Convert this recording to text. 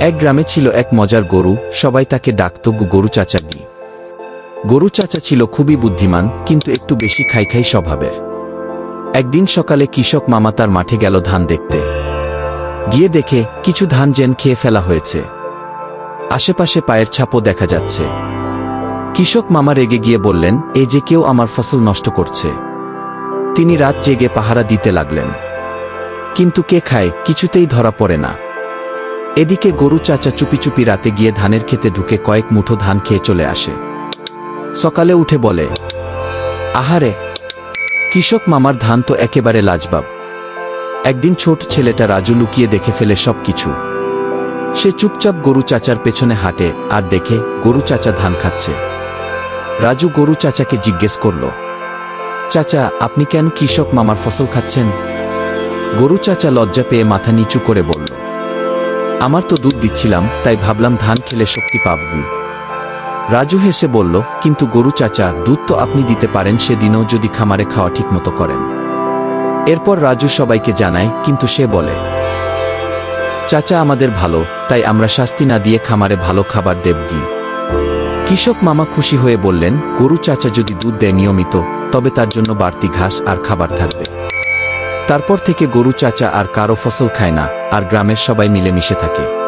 এক গ্রামে ছিল এক মজার গরু, সবাই তাকে ডাকত গরু চাচা দি গরু চাচা ছিল খুবই বুদ্ধিমান, কিন্তু একটু বেশি খাই খাই স্বভাবের। একদিন সকালে কৃষক মামা তার মাঠে গেল ধান দেখতে। গিয়ে দেখে কিছু ধান জেন খেয়ে ফেলা হয়েছে। আশেপাশে পায়ের ছাপও দেখা যাচ্ছে। কৃষক মামা রেগে গিয়ে বললেন, এই যে কেউ আমার ফসল নষ্ট করছে। তিনি রাত জেগে পাহারা দিতে লাগলেন। কিন্তু কে খায়, কিছুতেই ধরা পড়ে না। এদিকে গরু চাচা চুপি চুপি রাতে গিয়ে ধানের খেতে ঢুকে কয়েক মুঠো ধান খেয়ে চলে আসে। সকালে উঠে বলে, আহারে, কৃষক মামার ধান তো একেবারে লাজবাব। একদিন ছোট ছেলেটা রাজু লুকিয়ে দেখে ফেলে সব কিছু সে চুপচাপ গরু চাচার পেছনে হাঁটে আর দেখে গরু চাচা ধান খাচ্ছে। রাজু গরু চাচাকে জিজ্ঞেস করল, চাচা, আপনি কেন কৃষক মামার ফসল খাচ্ছেন? গরু চাচা লজ্জা পেয়ে মাথা নিচু করে বলল আমার তো দুধ দিচ্ছিলাম, তাই ভাবলাম ধান খেলে শক্তি পাবি রাজু হেসে বলল, কিন্তু গরু চাচা, দুধ তো আপনি দিতে পারেন, সেদিনও যদি খামারে খাওয়া ঠিকমতো করেন। এরপর রাজু সবাইকে জানায়, কিন্তু সে বলে, চাচা আমাদের ভালো, তাই আমরা শাস্তি না দিয়ে খামারে ভালো খাবার দেবগি। কৃষক মামা খুশি হয়ে বললেন, গরু চাচা যদি দুধ দেয় নিয়মিত, তবে তার জন্য বাড়তি ঘাস আর খাবার থাকবে। তারপর থেকে গরু চাচা আর কারও ফসল খায় না আর গ্রামের সবাই মিলেমিশে থাকে।